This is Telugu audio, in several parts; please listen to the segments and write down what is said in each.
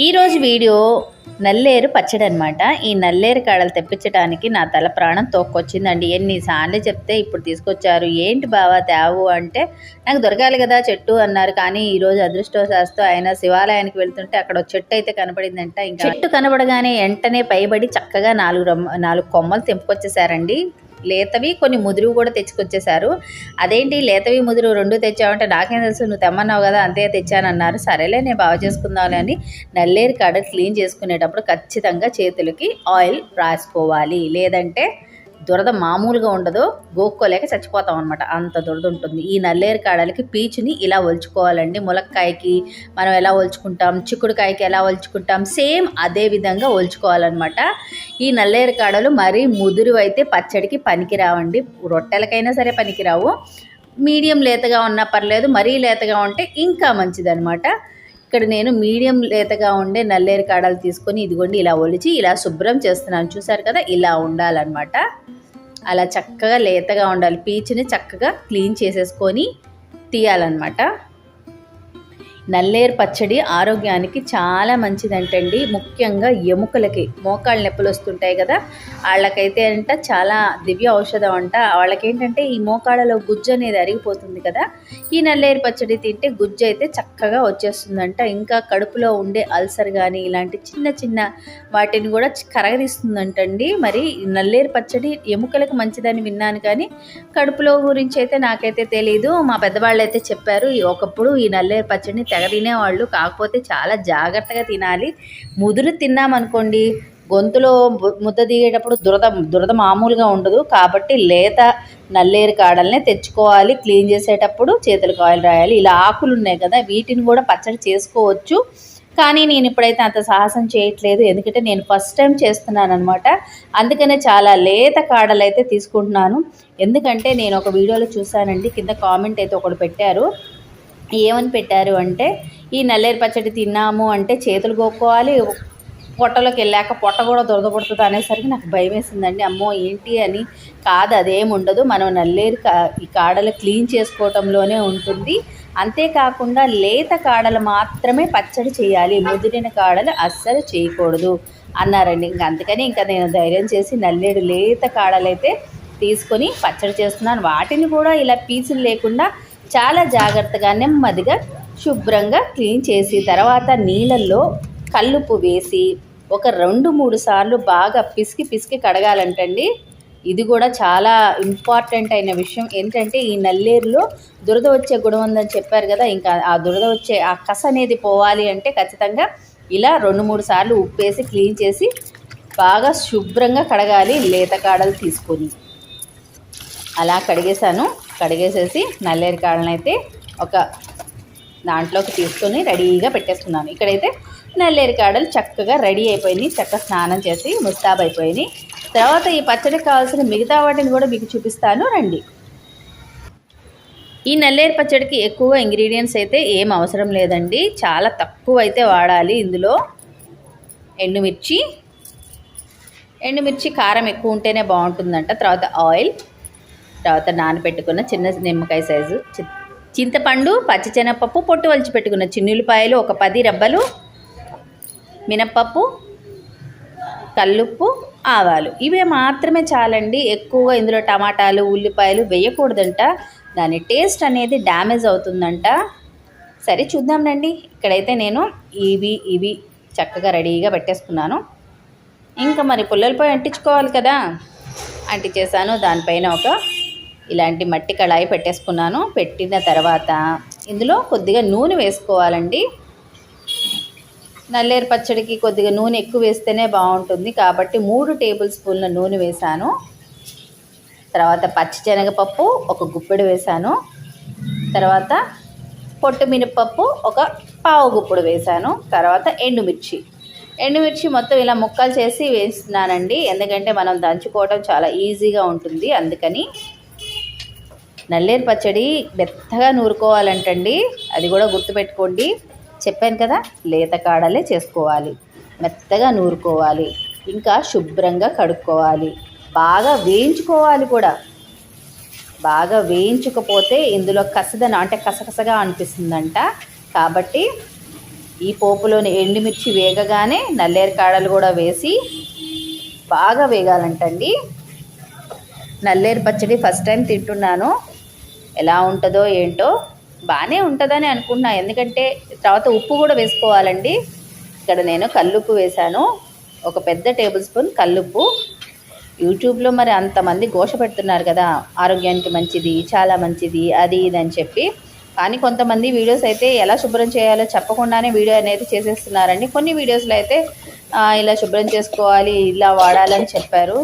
ఈరోజు వీడియో నల్లేరు పచ్చడి అనమాట ఈ నల్లేరు కాడలు తెప్పించడానికి నా తల ప్రాణం తోక్కొచ్చిందండి. ఎన్నిసార్లు చెప్తే ఇప్పుడు తీసుకొచ్చారు. ఏంటి బావా తేవు అంటే నాకు దొరకాలి కదా చెట్టు అన్నారు. కానీ ఈరోజు అదృష్టవశాస్తు ఆయన శివాలయానికి వెళ్తుంటే అక్కడ ఒక చెట్టు అయితే కనపడిందంట. ఇంకా చెట్టు కనబడగానే వెంటనే పైబడి చక్కగా నాలుగు నాలుగు కొమ్మలు తెంపుకొచ్చేసారండి. లేతవి కొన్ని ముదురు కూడా తెచ్చుకొచ్చేసారు అదేంటి లేతవి ముదురు రెండు తెచ్చావంటే నాకేం తెలుసు నువ్వు తెమ్మన్నావు కదా అంతే తెచ్చానన్నారు. సరేలే నేను బాగా చేసుకుందాంలే అని నల్లేరు కాడ క్లీన్ చేసుకునేటప్పుడు ఖచ్చితంగా చేతులకి ఆయిల్ రాసుకోవాలి లేదంటే దురద మామూలుగా ఉండదు గోక్కోలేక చచ్చిపోతాం అనమాట అంత దురద ఉంటుంది. ఈ నల్లేరు కాడలకి పీచుని ఇలా ఒలుచుకోవాలండి. ములక్కాయకి మనం ఎలా ఒలుచుకుంటాం? చిక్కుడుకాయకి ఎలా ఒలుచుకుంటాం? సేమ్ అదే విధంగా ఒలుచుకోవాలన్నమాట. ఈ నల్లేరు కాడలు మరీ ముదురు అయితే పచ్చడికి పనికిరావండి. రొట్టెలకైనా సరే పనికిరావు. మీడియం లేతగా ఉన్నా పర్లేదు మరీ లేతగా ఉంటే ఇంకా మంచిదనమాట ఇక్కడ నేను మీడియం లేతగా ఉండే నల్లేరు కాడలు తీసుకొని ఇదిగోండి ఇలా ఒలిచి ఇలా శుభ్రం చేస్తున్నాను. చూసారు కదా? ఇలా ఉండాలన్నమాట. అలా చక్కగా లేతగా ఉండాలి. పీచుని చక్కగా క్లీన్ చేసేసుకొని తీయాలన్నమాట. నల్లేరు పచ్చడి ఆరోగ్యానికి చాలా మంచిదంటండి. ముఖ్యంగా ఎముకలకి మోకాళ్ళ నొప్పులు వస్తుంటాయి కదా వాళ్ళకైతే అంట చాలా దివ్య ఔషధం అంట. వాళ్ళకేంటంటే ఈ మోకాళ్ళలో గుజ్జు అనేది అరిగిపోతుంది కదా ఈ నల్లేరు పచ్చడి తింటే గుజ్జు అయితే చక్కగా వచ్చేస్తుందంట. ఇంకా కడుపులో ఉండే అల్సర్ కానీ ఇలాంటి చిన్న చిన్న వాటిని కూడా కరగదీస్తుందంటండి. మరి నల్లేరు పచ్చడి ఎముకలకు మంచిదని విన్నాను కానీ కడుపులో గురించి అయితే నాకైతే తెలియదు మా పెద్దవాళ్ళు అయితే చెప్పారు ఈ ఒకప్పుడు ఈ నల్లేరు పచ్చడిని తెగ తినేవాళ్ళు కాకపోతే చాలా జాగ్రత్తగా తినాలి. ముదురు తిన్నామనుకోండి గొంతులో ముద్ద దిగేటప్పుడు దురద దురద మామూలుగా ఉండదు. కాబట్టి లేత నల్లేరు కాడల్నే తెచ్చుకోవాలి. క్లీన్ చేసేటప్పుడు చేతులకు ఆయిల్ రాయాలి. ఇలా ఆకులు ఉన్నాయి కదా వీటిని కూడా పచ్చడి చేసుకోవచ్చు. కానీ నేను ఇప్పుడైతే అంత సాహసం చేయట్లేదు. ఎందుకంటే నేను ఫస్ట్ టైం చేస్తున్నాను అనమాట అందుకనే చాలా లేత కాడలు అయితే తీసుకుంటున్నాను. ఎందుకంటే నేను ఒక వీడియోలో చూశానండి. కింద కామెంట్ అయితే ఒకటి పెట్టారు. ఏమని పెట్టారు అంటే ఈ నల్లేరు పచ్చడి తిన్నాము అంటే చేతులు గోక్కోవాలి పొట్టలోకి వెళ్ళాక పొట్ట కూడా దురదపడుతుంది అనేసరికి నాకు భయం వేసిందండి. అమ్మో ఏంటి అని కాదు అదేం ఉండదు. మనం నల్లేరు కా ఈ కాడలు క్లీన్ చేసుకోవటంలోనే ఉంటుంది. అంతేకాకుండా లేత కాడలు మాత్రమే పచ్చడి చేయాలి. ముదిరిన కాడలు అస్సలు చేయకూడదు అన్నారండి. ఇంకా అందుకని ఇంకా నేను ధైర్యం చేసి నల్లేడు లేత కాడలైతే తీసుకొని పచ్చడి చేస్తున్నాను. వాటిని కూడా ఇలా పీచులు లేకుండా చాలా జాగ్రత్తగా నెమ్మదిగా శుభ్రంగా క్లీన్ చేసి తర్వాత నీళ్ళల్లో కల్లుపు వేసి ఒక రెండు మూడు సార్లు బాగా పిసికి పిసికి కడగాలంటండి. ఇది కూడా చాలా ఇంపార్టెంట్ అయిన విషయం. ఏంటంటే ఈ నల్లేరులో దురద వచ్చే గుణం ఉందని చెప్పారు కదా ఇంకా ఆ దురద వచ్చే ఆ కస అనేది పోవాలి అంటే ఖచ్చితంగా ఇలా రెండు మూడు సార్లు ఉప్పేసి క్లీన్ చేసి బాగా శుభ్రంగా కడగాలి లేత కాడలు తీసుకొని. అలా కడిగేశాను. కడిగేసేసి నల్లేరు కాడలను అయితే ఒక దాంట్లోకి తీసుకొని రెడీగా పెట్టేసుకున్నాను. ఇక్కడైతే నల్లేరు కాడలు చక్కగా రెడీ అయిపోయినాయి చక్కగా స్నానం చేసి ముస్తాబ్ అయిపోయినాయి తర్వాత ఈ పచ్చడికి కావాల్సిన మిగతా వాటిని కూడా మీకు చూపిస్తాను. రండి. ఈ నల్లేరు పచ్చడికి ఎక్కువ ఇంగ్రీడియంట్స్ అయితే ఏం అవసరం లేదండి. చాలా తక్కువ అయితే వాడాలి ఇందులో. ఎండుమిర్చి. ఎండుమిర్చి కారం ఎక్కువ ఉంటేనే బాగుంటుందంట. తర్వాత ఆయిల్. తర్వాత నానబెట్టుకున్న చిన్న నిమ్మకాయ సైజు. చింతపండు పచ్చిశనగపప్పు పొట్టు వలిచి పెట్టుకున్న చిన్నులపాయలు ఒక పది రబ్బలు మినప్పప్పు కల్లుప్పు ఆవాలు. ఇవే మాత్రమే చాలండి. ఎక్కువగా ఇందులో టమాటాలు ఉల్లిపాయలు వేయకూడదంట. దాని టేస్ట్ అనేది డ్యామేజ్ అవుతుందంట. సరే చూద్దాంనండి ఇక్కడైతే నేను ఇవి ఇవి చక్కగా రెడీగా పెట్టేసుకున్నాను. ఇంకా మరి పుల్లలపై అంటించుకోవాలి కదా. అంటించేసాను. దానిపైన ఒక ఇలాంటి మట్టి కళాయి పెట్టేసుకున్నాను. పెట్టిన తర్వాత ఇందులో కొద్దిగా నూనె వేసుకోవాలండి. నల్లేరు పచ్చడికి కొద్దిగా నూనె ఎక్కువ వేస్తేనే బాగుంటుంది. కాబట్టి మూడు టేబుల్ స్పూన్ల నూనె వేశాను. తర్వాత పచ్చిశనగపప్పు ఒక గుప్పెడు వేశాను. తర్వాత పొట్టు మినపప్పు ఒక పావు గుప్పుడు వేశాను. తర్వాత ఎండుమిర్చి. ఎండుమిర్చి మొత్తం ఇలా ముక్కలు చేసి వేస్తున్నానండి. ఎందుకంటే మనం దంచుకోవడం చాలా ఈజీగా ఉంటుంది. అందుకని నల్లేరు పచ్చడి మెత్తగా నూరుకోవాలంటండి. అది కూడా గుర్తుపెట్టుకోండి. చెప్పాను కదా లేత కాడలే చేసుకోవాలి. మెత్తగా నూరుకోవాలి. ఇంకా శుభ్రంగా కడుక్కోవాలి. బాగా వేయించుకోవాలి కూడా. బాగా వేయించకపోతే ఇందులో కసదన అంటే కసకసగా అనిపిస్తుందంట. కాబట్టి ఈ పోపులోని ఎండుమిర్చి వేగగానే నల్లేరు కాడలు కూడా వేసి బాగా వేగాలంటండి. నల్లేరు పచ్చడి ఫస్ట్ టైం తింటున్నాను. ఎలా ఉంటుందో ఏంటో బాగానే ఉంటుందని అనుకున్నా ఎందుకంటే తర్వాత ఉప్పు కూడా వేసుకోవాలండి. ఇక్కడ నేను కల్లుప్పు వేశాను. ఒక పెద్ద టేబుల్ స్పూన్ కల్లుప్పు. యూట్యూబ్లో మరి అంతమంది ఘోష పెడుతున్నారు కదా ఆరోగ్యానికి మంచిది చాలా మంచిది అది ఇది అని చెప్పి. కానీ కొంతమంది వీడియోస్ అయితే ఎలా శుభ్రం చేయాలో చెప్పకుండానే వీడియో అనేది చేసేస్తున్నారండి. కొన్ని వీడియోస్లో అయితే ఇలా శుభ్రం చేసుకోవాలి ఇలా వాడాలని చెప్పారు.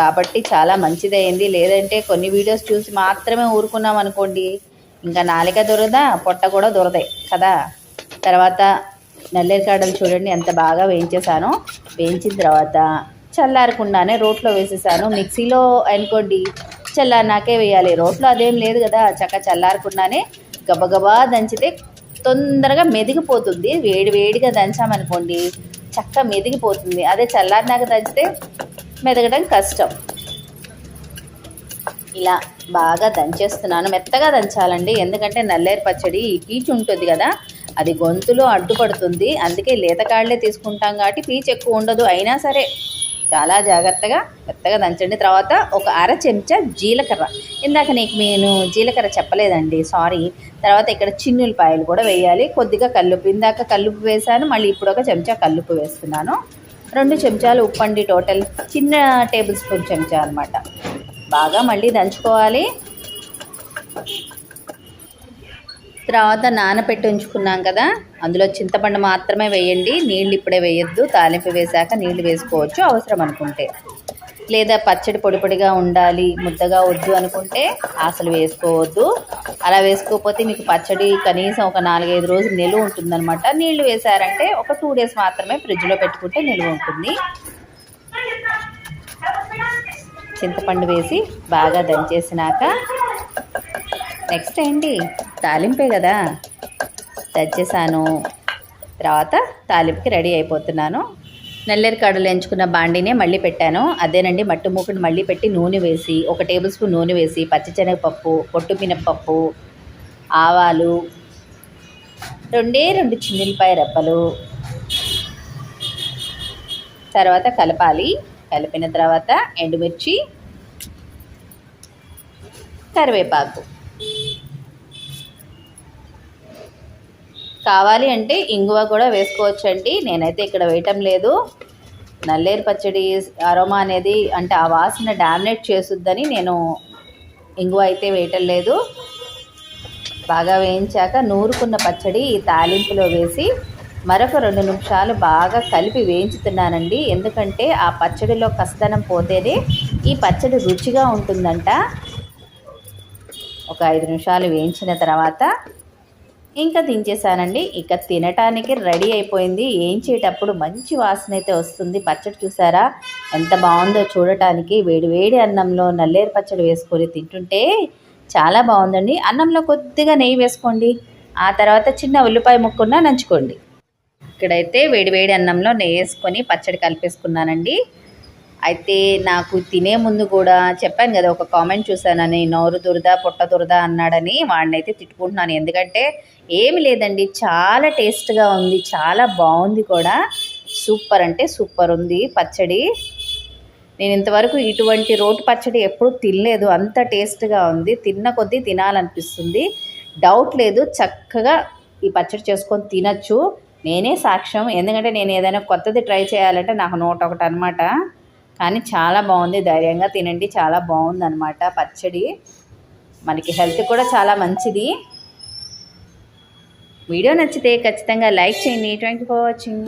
కాబట్టి చాలా మంచిదైంది లేదంటే కొన్ని వీడియోస్ చూసి మాత్రమే ఊరుకున్నాం అనుకోండి. ఇంకా నాలిక దొరదా పొట్ట కూడా దొరదాయి కదా. తర్వాత నల్లేరు చూడండి ఎంత బాగా వేయించేసానో వేయించిన తర్వాత చల్లారకుండానే రోట్లో వేసేసాను మిక్సీలో అనుకోండి చల్లారినాకే వేయాలి. రోట్లో అదేం లేదు కదా చక్క చల్లారకుండానే గబగబా దంచితే తొందరగా మెదిగిపోతుంది. వేడి వేడిగా దంచామనుకోండి చక్క మెదిగిపోతుంది. అదే చల్లారినాక దంచితే మెదగడం కష్టం. ఇలా బాగా దంచేస్తున్నాను. మెత్తగా దంచాలండి. ఎందుకంటే నల్లేరు పచ్చడి పీచు ఉంటుంది కదా అది గొంతులో అడ్డుపడుతుంది. అందుకే లేతకాళ్ళే తీసుకుంటాం కాబట్టి పీచు ఎక్కువ ఉండదు. అయినా సరే చాలా జాగ్రత్తగా మెత్తగా దంచండి. తర్వాత ఒక అర చెంచా జీలకర్ర. ఇందాక నీకు నేను జీలకర్ర చెప్పలేదండి. సారీ. తర్వాత ఇక్కడ చిన్నులపాయలు కూడా వేయాలి. కొద్దిగా కల్లుపు ఇందాక కల్లుపు వేసాను మళ్ళీ ఇప్పుడు ఒక చెంచా కల్లుపు వేస్తున్నాను. రెండు చెంచాలు ఉప్పు అండి టోటల్. చిన్న టేబుల్ స్పూన్ చెంచా అనమాట బాగా మళ్ళీ దంచుకోవాలి. తర్వాత నానపెట్టి ఉంచుకున్నాం కదా అందులో చింతపండు మాత్రమే వేయండి. నీళ్ళు ఇప్పుడే వేయొద్దు. తాలింపు వేశాక నీళ్ళు వేసుకోవచ్చు అవసరం అనుకుంటే. లేదా పచ్చడి పొడి పొడిగా ఉండాలి ముద్దగా వద్దు అనుకుంటే అసలు వేసుకోవద్దు. అలా వేసుకోకపోతే మీకు పచ్చడి కనీసం ఒక నాలుగైదు రోజులు నిలువ ఉంటుందన్నమాట. నీళ్ళు వేశారంటే ఒక టూ డేస్ మాత్రమే ఫ్రిడ్జ్లో పెట్టుకుంటే నిలువ ఉంటుంది. చింతపండు వేసి బాగా దంచేసినాక నెక్స్ట్ ఏంటి? తాలింపే కదా. దంచేసాను. తర్వాత తాలింపుకి రెడీ అయిపోతున్నాను. నల్లేరు కాడలు ఎంచుకున్న బాండినే మళ్ళీ పెట్టాను. అదేనండి మట్టి మూకుని మళ్ళీ పెట్టి నూనె వేసి ఒక టేబుల్ స్పూన్ నూనె వేసి పచ్చిశనగపప్పు పొట్టు మినప్పప్పు ఆవాలు రెండే రెండు చిన్నపాయ రెప్పలు తర్వాత కలపాలి. కలిపిన తర్వాత ఎండుమిర్చి కరివేపాకు. కావాలి అంటే ఇంగువ కూడా వేసుకోవచ్చండి. నేనైతే ఇక్కడ వేయటం లేదు. నల్లేరు పచ్చడి అరోమా అనేది అంటే ఆ వాసన డామినేట్ చేస్తుందని నేను ఇంగువ అయితే వేయటం లేదు. బాగా వేయించాక నూరుకున్న పచ్చడి ఈ తాలింపులో వేసి మరొక రెండు నిమిషాలు బాగా కలిపి వేయించుతున్నానండి. ఎందుకంటే ఆ పచ్చడిలో కస్తనం పోతేనే ఈ పచ్చడి రుచిగా ఉంటుందంట. ఒక ఐదు నిమిషాలు వేయించిన తర్వాత ఇంకా దించేసానండి ఇక తినటానికి రెడీ అయిపోయింది. ఏంచేటప్పుడు మంచి వాసన అయితే వస్తుంది. పచ్చడి చూసారా? ఎంత బాగుందో చూడటానికి. వేడివేడి అన్నంలో నల్లేరు పచ్చడి వేసుకొని తింటుంటే చాలా బాగుందండి. అన్నంలో కొద్దిగా నెయ్యి వేసుకోండి. ఆ తర్వాత చిన్న ఉల్లిపాయ ముక్కున్న నంచుకోండి. ఇక్కడైతే వేడివేడి అన్నంలో నెయ్యి వేసుకొని పచ్చడి కలిపేసుకున్నానండి. అయితే నాకు తినే ముందు కూడా చెప్పాను కదా ఒక కామెంట్ చూశానని నోరు దురద పొట్ట దురద అన్నాడని వాడిని అయితే తిట్టుకుంటున్నాను. ఎందుకంటే ఏమి లేదండి చాలా టేస్ట్గా ఉంది చాలా బాగుంది కూడా. సూపర్ అంటే సూపర్ ఉంది పచ్చడి. నేను ఇంతవరకు ఇటువంటి రోటి పచ్చడి ఎప్పుడు తినలేదు అంత టేస్ట్గా ఉంది. తిన్న కొద్దీ తినాలనిపిస్తుంది. డౌట్ లేదు చక్కగా ఈ పచ్చడి చేసుకొని తినచ్చు. నేనే సాక్ష్యం ఎందుకంటే నేను ఏదైనా కొత్తది ట్రై చేయాలంటే నాకు నూట ఒకటి అనమాట కానీ చాలా బాగుంది. ధైర్యంగా తినండి. చాలా బాగుంది అనమాట పచ్చడి. మనకి హెల్త్ కూడా చాలా మంచిది. వీడియో నచ్చితే ఖచ్చితంగా లైక్ చేయండి. Thank you for watching.